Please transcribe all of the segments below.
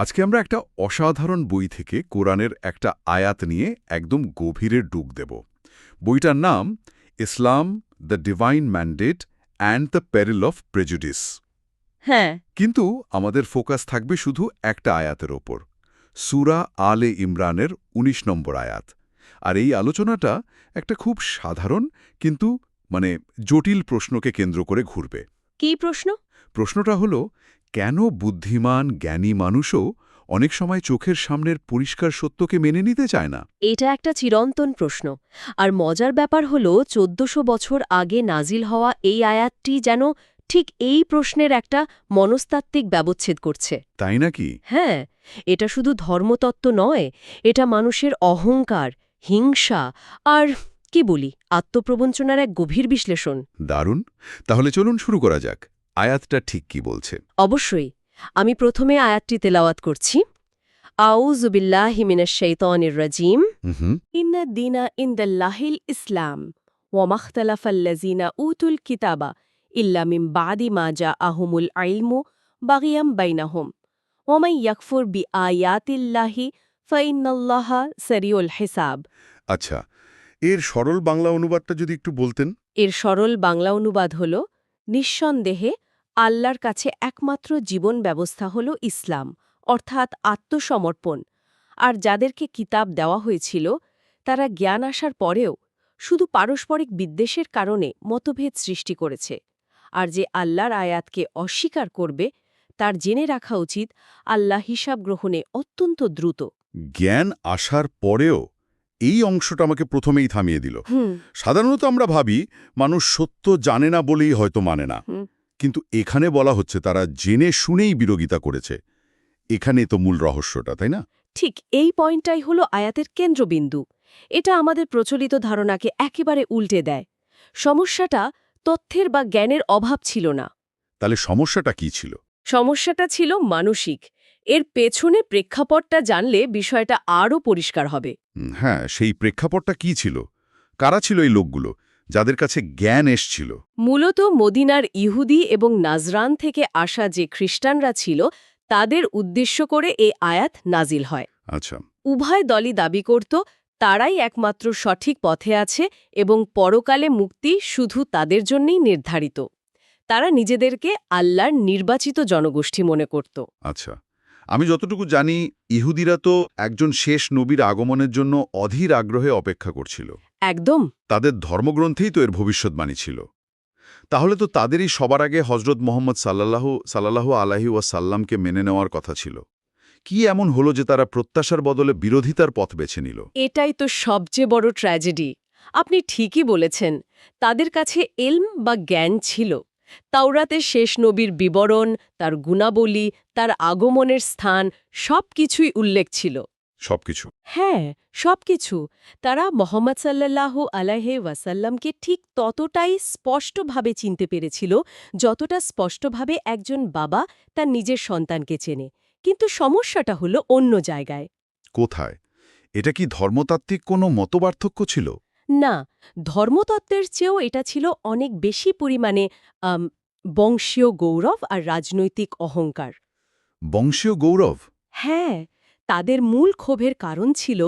আজকে আমরা একটা অসাধারণ বই থেকে কোরআনের একটা আয়াত নিয়ে একদম গভীরে ডুব দেব। বইটার নাম Islam the divine mandate and the peril of prejudice. হ্যাঁ। কিন্তু আমাদের ফোকাস থাকবে শুধু একটা আয়াতের ওপর। সুরা আলে ইমরানের ১৯ নম্বর আয়াত। আর এই আলোচনাটা একটা খুব সাধারণ কিন্তু মানে জটিল প্রশ্নকে কেন্দ্র করে ঘুরবে। কি প্রশ্ন? প্রশ্নটা হলো কেন বুদ্ধিমান জ্ঞানী মানুষও অনেক সময় চোখের সামনের পরিষ্কার সত্যকে মেনে নিতে চায় না? এটা একটা চিরন্তন প্রশ্ন। আর মজার ব্যাপার হল চোদ্দশো বছর আগে নাজিল হওয়া এই আয়াতটি যেন ঠিক এই প্রশ্নের একটা মনস্তাত্ত্বিক ব্যবচ্ছেদ করছে। তাই নাকি? হ্যাঁ এটা শুধু ধর্মতত্ত্ব নয় এটা মানুষের অহংকার হিংসা আর কি বলি আত্মপ্রবঞ্চনার এক গভীর বিশ্লেষণ। দারুণ। তাহলে চলুন শুরু করা যাক। আয়াতটা ঠিক কি বলছে? অবশ্যই। আমি প্রথমে আয়াতটি তেলাওয়াত করছি। আউজুবিল্লাহি মিনাশ শাইতানির রাজিম। ইন্না দীনা ইনদাল্লাহিল ইসলাম। ওয়া মাখতালাফাল্লাযিনা উতুল কিতাবা ইল্লা মিন বাদি মা জাআহুমুল ইলমু বাগিয়াম বাইনাহুম। ওয়া মান ইয়াকফুর বিআয়াতিল্লাহি ফাইন্নাল্লাহা সারিউল হিসাব। আচ্ছা এর সরল বাংলা অনুবাদটা যদি একটু বলতেন। এর সরল বাংলা অনুবাদ হলো নিঃসন্দেহে আল্লাহর কাছে একমাত্র জীবন ব্যবস্থা হল ইসলাম, অর্থাৎ আত্মসমর্পণ। আর যাদেরকে কিতাব দেওয়া হয়েছিল, তারা জ্ঞান আসার পরেও শুধু পারস্পরিক বিদ্বেষের কারণে মতভেদ সৃষ্টি করেছে। আর যে আল্লাহর আয়াতকে অস্বীকার করবে, তার জেনে রাখা উচিত আল্লাহ হিসাব গ্রহণে অত্যন্ত দ্রুত। জ্ঞান আসার পরেও এই অংশটা আমাকে প্রথমেই থামিয়ে দিল। সাধারণত আমরা ভাবি মানুষ সত্য জানে না বলেই হয়তো মানে না। কিন্তু এখানে বলা হচ্ছে তারা জেনে শুনেই বিরোধিতা করেছে। এখানে তো মূল রহস্যটা তাই না? ঠিক এই পয়েন্টটাই হলো আয়াতের কেন্দ্রবিন্দু। এটা আমাদের প্রচলিত ধারণাকে একেবারে উল্টে দেয়। সমস্যাটা তথ্যের বা জ্ঞানের অভাব ছিল না। তাহলে সমস্যাটা কি ছিল? সমস্যাটা ছিল মানসিক। এর পেছনে প্রেক্ষাপটটা জানলে বিষয়টা আরও পরিষ্কার হবে। হ্যাঁ সেই প্রেক্ষাপটটা কি ছিল? কারা ছিল এই লোকগুলো যাদের কাছে জ্ঞান এসছিল? মূলত মদিনার ইহুদি এবং নাজরান থেকে আসা যে খ্রিস্টানরা ছিল তাদের উদ্দেশ্য করে এই আয়াত নাজিল হয়। আচ্ছা। উভয় দলই দাবি করত তারাই একমাত্র সঠিক পথে আছে এবং পরকালে মুক্তি শুধু তাদের জন্যই নির্ধারিত। তারা নিজেদেরকে আল্লাহর নির্বাচিত জনগোষ্ঠী মনে করত। আচ্ছা। আমি যতটুকু জানি ইহুদিরা তো একজন শেষ নবীর আগমনের জন্য অধীর আগ্রহে অপেক্ষা করছিল। একদম। তাদের ধর্মগ্রন্থেই তো এর ভবিষ্যৎবাণী ছিল। তাহলে তো তাদেরই সবার আগে হজরত মোহাম্মদ সাল্লাহ সাল্লাহ আলাহি ওয়াসাল্লামকে মেনে নেওয়ার কথা ছিল। কি এমন হলো যে তারা প্রত্যাশার বদলে বিরোধিতার পথ বেছে নিল? এটাই তো সবচেয়ে বড় ট্র্যাজেডি। আপনি ঠিকই বলেছেন তাদের কাছে এলম বা জ্ঞান ছিল। তাওরাতে শেষ নবীর বিবরণ তার গুণাবলী তার আগমনের স্থান সব কিছুই উল্লেখ ছিল। সবকিছু? হ্যাঁ সবকিছু। তারা মোহাম্মদ সাল্লাল্লাহ আলাহে ওয়াসাল্লামকে ঠিক ততটাই স্পষ্টভাবে চিনতে পেরেছিল যতটা স্পষ্টভাবে একজন বাবা তার নিজের সন্তানকে চেনে। কিন্তু সমস্যাটা হলো অন্য জায়গায়। কোথায়? এটা কি ধর্মতাত্ত্বিক কোনো মতপার্থক্য ছিল? না ধর্মতত্ত্বের চেয়েও এটা ছিল অনেক বেশি পরিমাণে বংশীয় গৌরব আর রাজনৈতিক অহংকার। বংশীয় গৌরব? হ্যাঁ তাদের মূল ক্ষোভের কারণ ছিল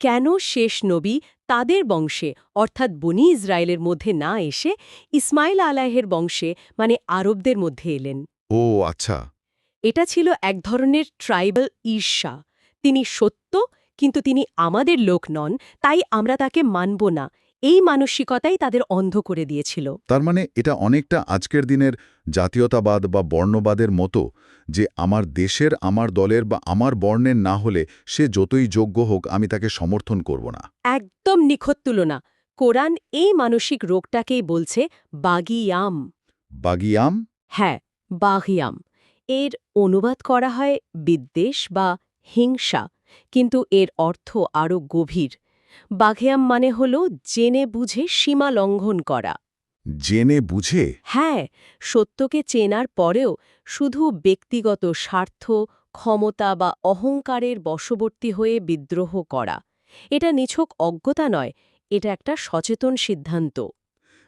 কেন শেষ নবী তাদের বংশে অর্থাৎ বনি ইসরায়েলের মধ্যে না এসে ইসমাইল আলাহের বংশে মানে আরবদের মধ্যে এলেন। ও আচ্ছা। এটা ছিল এক ধরনের ট্রাইবাল ঈর্ষা। তিনি সত্য কিন্তু তিনি আমাদের লোক নন তাই আমরা তাকে মানব না। এই মানসিকতাই তাদের অন্ধ করে দিয়েছিল। তার মানে এটা অনেকটা আজকের দিনের জাতীয়তাবাদ বা বর্ণবাদের মতো যে আমার দেশের আমার দলের বা আমার বর্ণের না হলে সে যতই যোগ্য হোক আমি তাকে সমর্থন করব না। একদম নিখত তুলনা। কোরআন এই মানসিক রোগটাকেই বলছে বাগিয়াম। বাগিয়াম? হ্যাঁ বাগিয়াম। এর অনুবাদ করা হয় বিদ্বেষ বা হিংসা। কিন্তু এর অর্থ আরও গভীর। বাঘেয়াম মানে হল জেনে বুঝে সীমা লঙ্ঘন করা। জেনে বুঝে? হ্যাঁ সত্যকে চেনার পরেও শুধু ব্যক্তিগত স্বার্থ ক্ষমতা বা অহংকারের বশবর্তী হয়ে বিদ্রোহ করা। এটা নিছক অজ্ঞতা নয় এটা একটা সচেতন সিদ্ধান্ত।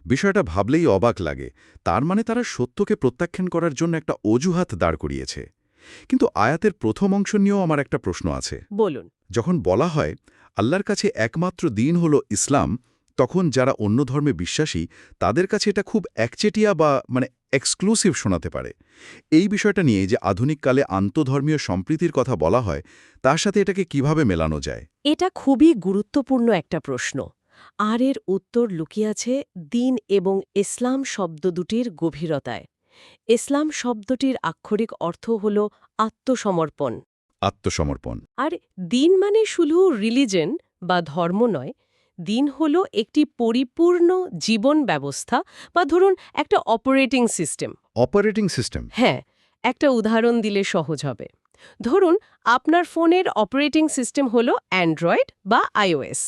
বিষয়টা ভাবলেই অবাক লাগে। তার মানে তারা সত্যকে প্রত্যাখ্যান করার জন্য একটা অজুহাত দাঁড় করিয়েছে। কিন্তু আয়াতের প্রথম অংশ নিয়েও আমার একটা প্রশ্ন আছে। বলুন। যখন বলা হয় আল্লাহর কাছে একমাত্র দিন হল ইসলাম তখন যারা অন্য ধর্মে বিশ্বাসী তাদের কাছে এটা খুব একচেটিয়া বা মানে এক্সক্লুসিভ শোনাতে পারে। এই বিষয়টা নিয়ে যে আধুনিক কালে আন্তধর্মীয় সম্প্রীতির কথা বলা হয় তার সাথে এটাকে কীভাবে মেলানো যায়? এটা খুবই গুরুত্বপূর্ণ একটা প্রশ্ন। আর এর উত্তর লুকিয়ে আছে দিন এবং ইসলাম শব্দ দুটির গভীরতায়। ইসলাম শব্দটির আক্ষরিক অর্থ হল আত্মসমর্পণ। আত্মসমর্পণ। আর দিন মানে শুধু রিলিজন বা ধর্ম নয় দিন হল একটি পরিপূর্ণ জীবন ব্যবস্থা বা ধরুন একটা অপারেটিং সিস্টেম অপারেটিং সিস্টেম হ্যাঁ একটা উদাহরণ দিলে সহজ হবে। ধরুন আপনার ফোনের অপারেটিং সিস্টেম হলো অ্যান্ড্রয়েড বা আইওএস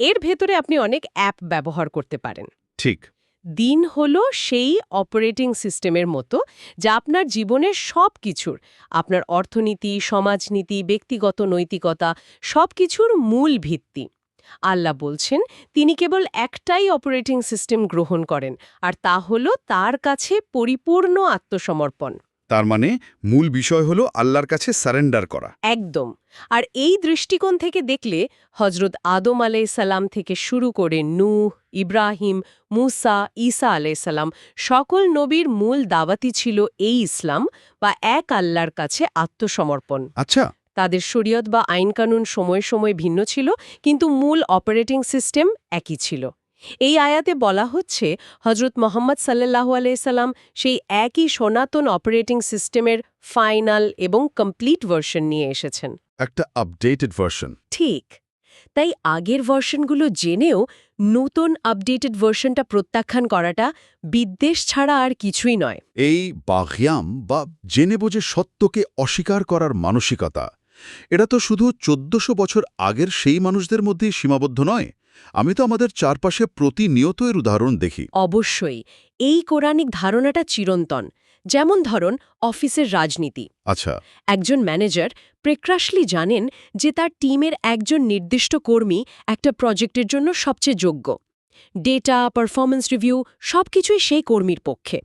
এর ভেতরে আপনি অনেক অ্যাপ ব্যবহার করতে পারেন। ঠিক। দিন হলো সেই অপারেটিং সিস্টেমের মতো যা আপনার জীবনের সব কিছুর, আপনার অর্থনীতি, সমাজনীতি, ব্যক্তিগত নৈতিকতা, সব কিছুর মূল ভিত্তি। আল্লাহ বলছেন, তিনি কেবল একটাই অপারেটিং সিস্টেম গ্রহণ করেন, আর তা হলো তার কাছে পরিপূর্ণ আত্মসমর্পণ। তার মানে মূল বিষয় হলো আল্লাহর কাছে সারেন্ডার করা। একদম। আর এই দৃষ্টিকোণ থেকে দেখলে হজরত আদম আলাই সালাম থেকে শুরু করে নূহ ইব্রাহিম মুসা ঈসা সালাম সকল নবীর মূল দাওয়াতি ছিল এই ইসলাম বা এক আল্লাহর কাছে আত্মসমর্পণ। আচ্ছা। তাদের শরীয়ত বা আইনকানুন সময় সময় ভিন্ন ছিল কিন্তু মূল অপারেটিং সিস্টেম একই ছিল। এই আয়াতে বলা হচ্ছে হজরত মোহাম্মদ সাল্লাহু আলাইসাল্লাম সেই একই সনাতন অপারেটিং সিস্টেমের ফাইনাল এবং কমপ্লিট ভার্সন নিয়ে এসেছেন। একটা আপডেটেড ভার্সন ঠিক। তাই আগের ভার্সনগুলো জেনেও নতুন আপডেটেড ভার্সনটা প্রত্যাখ্যান করাটা বিদ্বেষ ছাড়া আর কিছুই নয়। এই বাঘিয়াম বা জেনে বোঝে সত্যকে অস্বীকার করার মানসিকতা এটা তো শুধু চোদ্দশো বছর আগের সেই মানুষদের মধ্যেই সীমাবদ্ধ নয়। আমি তো আমাদের চারপাশে প্রতিনিয়ত এর উদাহরণ দেখি। অবশ্যই এই কোরআনিক ধারণাটা চিরন্তন যেমন ধরুন অফিসের রাজনীতি। আচ্ছা। একজন ম্যানেজার প্রেক্রাশলি জানেন যে তার টিমের একজন নির্দিষ্ট কর্মী একটা প্রজেক্টের জন্য সবচেয়ে যোগ্য। ডেটা পারফরমেন্স রিভিউ সবকিছুই সেই কর্মীর পক্ষে।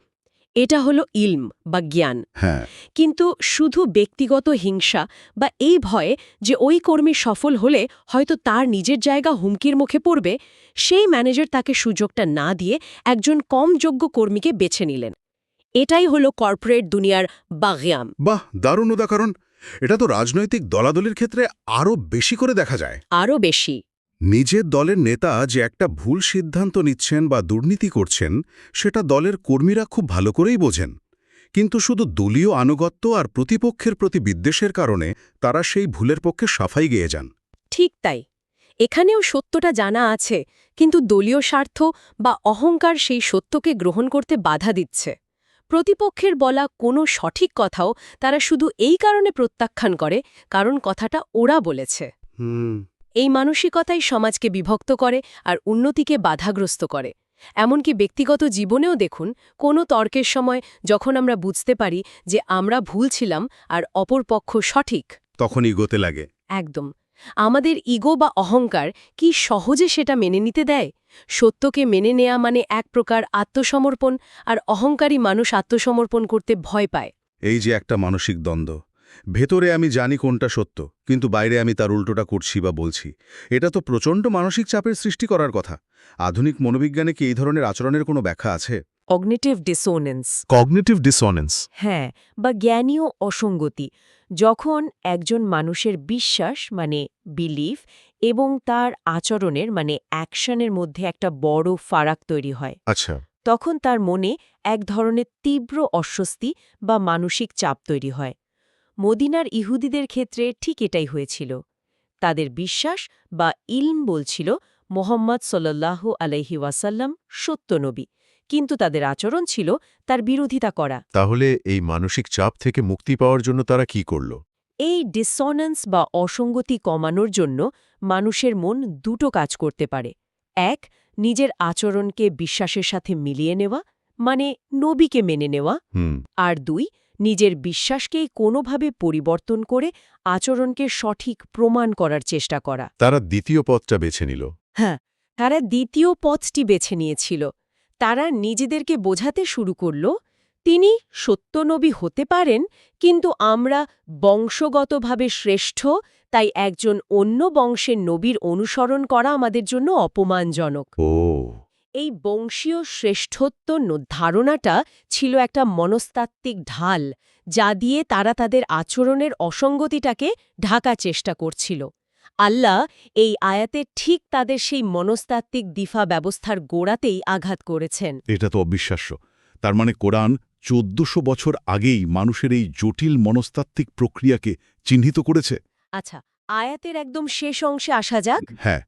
এটা হলো ইলম বা জ্ঞান। হ্যাঁ। কিন্তু শুধু ব্যক্তিগত হিংসা বা এই ভয়ে যে ওই কর্মী সফল হলে হয়তো তার নিজের জায়গা হুমকির মুখে পড়বে সেই ম্যানেজার তাকে সুযোগটা না দিয়ে একজন কম যোগ্য কর্মীকে বেছে নিলেন। এটাই হলো কর্পোরেট দুনিয়ার বাগিয়াম। বাহ দারুণ উদাহরণ। এটা তো রাজনৈতিক দলাদলির ক্ষেত্রে আরও বেশি করে দেখা যায়। আরও বেশি। নিজের দলের নেতা যে একটা ভুল সিদ্ধান্ত নিচ্ছেন বা দুর্নীতি করছেন সেটা দলের কর্মীরা খুব ভালো করেই বোঝেন। কিন্তু শুধু দলীয় আনুগত্য আর প্রতিপক্ষের প্রতি বিদ্বেষের কারণে তারা সেই ভুলের পক্ষে সাফাই গিয়ে যান। ঠিক তাই। এখানেও সত্যটা জানা আছে কিন্তু দলীয় স্বার্থ বা অহংকার সেই সত্যকে গ্রহণ করতে বাধা দিচ্ছে। প্রতিপক্ষের বলা কোনো সঠিক কথাও তারা শুধু এই কারণে প্রত্যাখ্যান করে কারণ কথাটা ওরা বলেছে। এই মানসিকতাই সমাজকে বিভক্ত করে আর উন্নতিকে বাধাগ্রস্ত করে। এমনকি ব্যক্তিগত জীবনেও দেখুন কোনো তর্কের সময় যখন আমরা বুঝতে পারি যে আমরা ভুল ছিলাম আর অপর পক্ষ সঠিক। তখন ইগোতে লাগে। একদম। আমাদের ইগো বা অহংকার কি সহজে সেটা মেনে নিতে দেয়? সত্যকে মেনে নেয়া মানে এক প্রকার আত্মসমর্পণ আর অহংকারী মানুষ আত্মসমর্পণ করতে ভয় পায়। এই যে একটা মানসিক দ্বন্দ্ব। ভেতরে আমি জানি কোনটা সত্য কিন্তু বাইরে আমি তার উল্টোটা করছি বা বলছি। এটা তো প্রচণ্ড মানসিক চাপের সৃষ্টি করার কথা। আধুনিক মনোবিজ্ঞানে কি এই ধরনের আচরণের কোনো ব্যাখ্যা আছে? অগনেটিভ ডিসোনেন্স কগনিটিভ ডিসঅনেন্স হ্যাঁ বা জ্ঞানীয় অসঙ্গতি। যখন একজন মানুষের বিশ্বাস মানে বিলিফ এবং তার আচরণের মানে অ্যাকশনের মধ্যে একটা বড় ফারাক তৈরি হয়। আচ্ছা। তখন তার মনে এক ধরনের তীব্র অস্বস্তি বা মানসিক চাপ তৈরি হয়। মদিনার ইহুদিদের ক্ষেত্রে ঠিক এটাই হয়েছিল। তাদের বিশ্বাস বা ইলম বলছিল মোহাম্মদ সল্লাল্লাহু আলাইহি ওয়াসাল্লাম সত্যনবী কিন্তু তাদের আচরণ ছিল তার বিরোধিতা করা। তাহলে এই মানসিক চাপ থেকে মুক্তি পাওয়ার জন্য তারা কি করল? এই ডিসঅনেন্স বা অসঙ্গতি কমানোর জন্য মানুষের মন দুটো কাজ করতে পারে। এক নিজের আচরণকে বিশ্বাসের সাথে মিলিয়ে নেওয়া মানে নবীকে মেনে নেওয়া। হুম। আর দুই নিজের বিশ্বাসকেই কোনোভাবে পরিবর্তন করে আচরণকে সঠিক প্রমাণ করার চেষ্টা করা। তারা দ্বিতীয় পথটা বেছে নিল। হ্যাঁ তারা দ্বিতীয় পথটি বেছে নিয়েছিল। তারা নিজেদেরকে বোঝাতে শুরু করল তিনি সত্যনবী হতে পারেন কিন্তু আমরা বংশগতভাবে শ্রেষ্ঠ তাই একজন অন্য বংশের নবীর অনুসরণ করা আমাদের জন্য অপমানজনক। ও। এই বংশীয় শ্রেষ্ঠত্ব ধারণাটা ছিল একটা মনস্তাত্ত্বিক ঢাল যা দিয়ে তারা তাদের আচরণের অসঙ্গতিটাকে ঢাকা চেষ্টা করছিল। আল্লাহ এই আয়াতে ঠিক তাদের সেই মনস্তাত্ত্বিক দিফা ব্যবস্থার গোড়াতেই আঘাত করেছেন। এটা তো অবিশ্বাস্য। তার মানে কোরআন চোদ্দশো বছর আগেই মানুষের এই জটিল মনস্তাত্ত্বিক প্রক্রিয়াকে চিহ্নিত করেছে? আচ্ছা আয়াতের একদম শেষ অংশে আসা যাক। হ্যাঁ।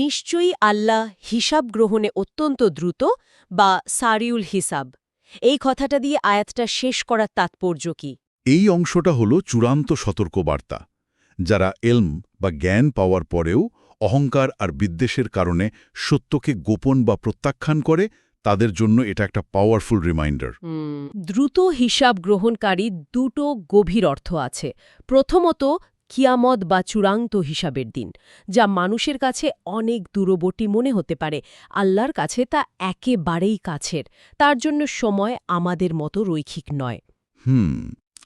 নিশ্চয়ই আল্লাহ হিসাব গ্রহণে অত্যন্ত দ্রুত বা সারিউল হিসাব। এই কথাটা দিয়ে আয়াতটা শেষ করার তাৎপর্য কি? এই অংশটা হল চূড়ান্ত সতর্কবার্তা যারা এলম বা জ্ঞান পাওয়ার পরেও অহংকার আর বিদ্বেষের কারণে সত্যকে গোপন বা প্রত্যাখ্যান করে তাদের জন্য এটা একটা পাওয়ারফুল রিমাইন্ডার দ্রুত হিসাব গ্রহণকারী দুটো গভীর অর্থ আছে। প্রথমত কিয়ামত বা চূড়ান্ত হিসাবের দিন যা মানুষের কাছে অনেক দূরবর্তী মনে হতে পারে। আল্লাহর কাছে তা একেবারেই কাছের তার জন্য সময় আমাদের মতো রৈখিক নয়। হুম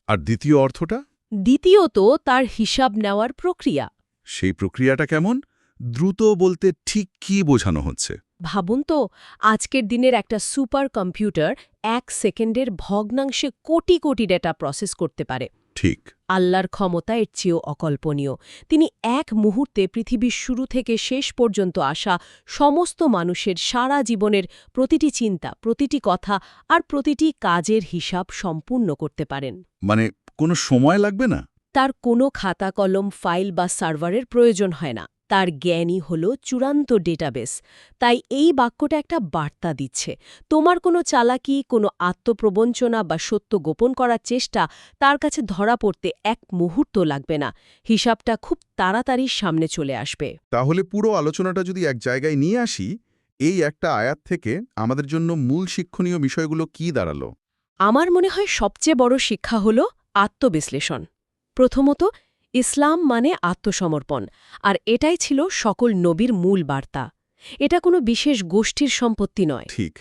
আর দ্বিতীয় অর্থটা? দ্বিতীয়ত তার হিসাব নেওয়ার প্রক্রিয়া। সেই প্রক্রিয়াটা কেমন? দ্রুত বলতে ঠিক কি বোঝানো হচ্ছে? ভাবুন তো আজকের দিনের একটা সুপার কম্পিউটার এক সেকেন্ডের ভগ্নাংশে কোটি কোটি ডেটা প্রসেস করতে পারে। ঠিক। আল্লাহর ক্ষমতা এর চেয়েও অকল্পনীয়। তিনি এক মুহূর্তে পৃথিবীর শুরু থেকে শেষ পর্যন্ত আসা সমস্ত মানুষের সারা জীবনের প্রতিটি চিন্তা প্রতিটি কথা আর প্রতিটি কাজের হিসাব সম্পূর্ণ করতে পারেন। মানে কোনো সময় লাগবে না? তার কোনো খাতা কলম ফাইল বা সার্ভারের প্রয়োজন হয় না। তার জ্ঞানই হল চূড়ান্ত ডেটাবেস তাই এই বাক্যটা একটা বার্তা দিচ্ছে। তোমার কোনো চালাকি কোনো আত্মপ্রবঞ্চনা বা সত্য গোপন করার চেষ্টা তার কাছে ধরা পড়তে এক মুহূর্ত লাগবে না। হিসাবটা খুব তাড়াতাড়ি সামনে চলে আসবে। তাহলে পুরো আলোচনাটা যদি এক জায়গায় নিয়ে আসি এই একটা আয়াত থেকে আমাদের জন্য মূল শিক্ষণীয় বিষয়গুলো কি দাঁড়াল? আমার মনে হয় সবচেয়ে বড় শিক্ষা হল আত্মবিশ্লেষণ। প্রথমত ইসলাম মানে আত্মসমর্পণ আর এটাই ছিল সকল নবীর মূল বার্তা। এটা কোনো বিশেষ গোষ্ঠীর সম্পত্তি নয়। ঠিক।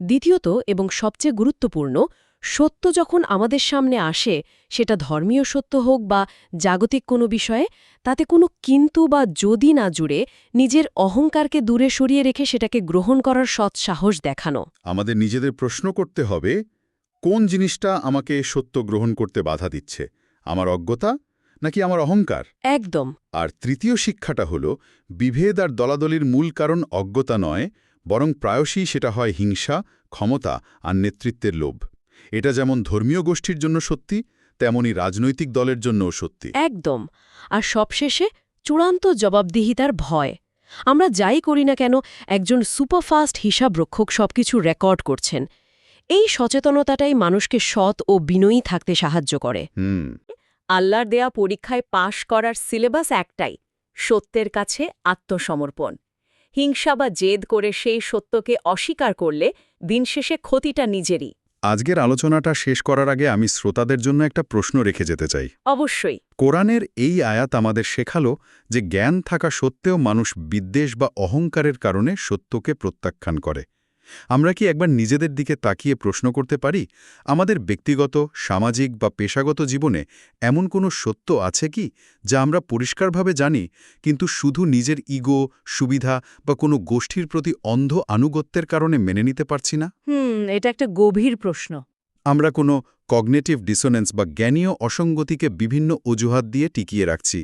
দ্বিতীয়ত এবং সবচেয়ে গুরুত্বপূর্ণ সত্য যখন আমাদের সামনে আসে সেটা ধর্মীয় সত্য হোক বা জাগতিক কোনো বিষয়ে তাতে কোনো কিন্তু বা যদি না জুড়ে নিজের অহংকারকে দূরে সরিয়ে রেখে সেটাকে গ্রহণ করার সৎ সাহস দেখানো। আমাদের নিজেদের প্রশ্ন করতে হবে কোন জিনিসটা আমাকে সত্য গ্রহণ করতে বাধা দিচ্ছে? আমার অজ্ঞতা নাকি আমার অহংকার? একদম। আর তৃতীয় শিক্ষাটা হল বিভেদ আর দলাদলির মূল কারণ অজ্ঞতা নয় বরং প্রায়শই সেটা হয় হিংসা ক্ষমতা আর নেতৃত্বের লোভ। এটা যেমন ধর্মীয় গোষ্ঠীর জন্য সত্যি তেমনি রাজনৈতিক দলের জন্যও সত্যি। একদম। আর সবশেষে চূড়ান্ত জবাবদিহিতার ভয়। আমরা যাই করি না কেন একজন সুপারফাস্ট হিসাবরক্ষক সবকিছু রেকর্ড করছেন। এই সচেতনতাটাই মানুষকে সৎ ও বিনয়ী থাকতে সাহায্য করে। হুম। আল্লাহর দেয়া পরীক্ষায় পাশ করার সিলেবাস একটাই সত্যের কাছে আত্মসমর্পণ। হিংসা বা জেদ করে সেই সত্যকে অস্বীকার করলে দিন শেষে ক্ষতিটা নিজেরই। আজকের আলোচনাটা শেষ করার আগে আমি শ্রোতাদের জন্য একটা প্রশ্ন রেখে যেতে চাই। অবশ্যই। কোরআনের এই আয়াত আমাদের শেখালো যে জ্ঞান থাকা সত্ত্বেও মানুষ বিদ্বেষ বা অহংকারের কারণে সত্যকে প্রত্যাখ্যান করে। আমরা কি একবার নিজেদের দিকে তাকিয়ে প্রশ্ন করতে পারি আমাদের ব্যক্তিগত সামাজিক বা পেশাগত জীবনে এমন কোনো সত্য আছে কি যা আমরা পরিষ্কারভাবে জানি কিন্তু শুধু নিজের ইগো সুবিধা বা কোনো গোষ্ঠীর প্রতি অন্ধ আনুগত্যের কারণে মেনে নিতে পারছি না? হুম এটা একটা গভীর প্রশ্ন। আমরা কোনো কগনেটিভ ডিসোনেন্স বা জ্ঞানীয় অসঙ্গতিকে বিভিন্ন অজুহাত দিয়ে টিকিয়ে রাখছি।